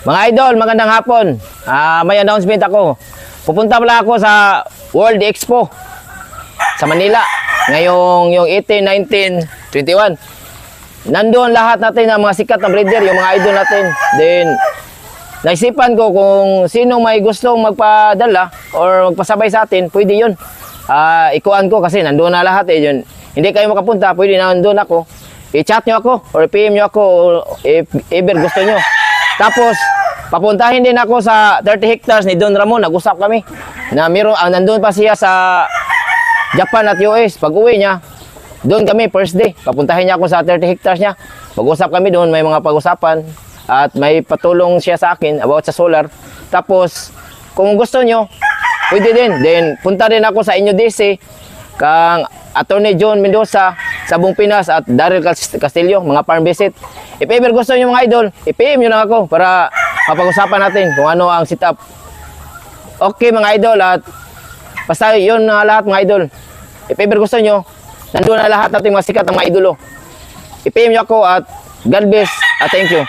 Mga idol, magandang hapon. Ah, may announcement ako. Pupunta pala ako sa World Expo sa Manila. Ngayong yung 18, 19, 21. Nandoon lahat natin ng mga sikat na breeder, yung mga idol natin. Then, naisipan ko kung sino may gustong magpadala or magpasabay sa atin, pwede yun. Ah, ikuan ko kasi nandoon na lahat eh. Yun. Hindi kayo makapunta, pwede na nandoon ako. I-chat nyo ako or PM nyo ako if ever gusto nyo. Tapos, papuntahin din ako sa 30 hectares ni Don Ramon. Nag-usap kami na meron, ah, nandun pa siya sa Japan at US. Pag uwi niya, doon kami first day. Papuntahin niya ako sa 30 hectares niya. Mag-usap kami doon, may mga pag-usapan. At may patulong siya sa akin about sa solar. Tapos, kung gusto nyo, pwede din. Then, punta din ako sa inyo DC, kang Attorney John Mendoza, Sabong Pinas at Daryl Cas- Castillo, mga farm visit. If ever gusto nyo mga idol, i-PM nyo lang ako para mapag-usapan natin kung ano ang setup. Okay mga idol at basta yun na lahat mga idol. If ever gusto nyo, nandun na lahat natin mga sikat ng mga idolo. I-PM nyo ako at God bless at thank you.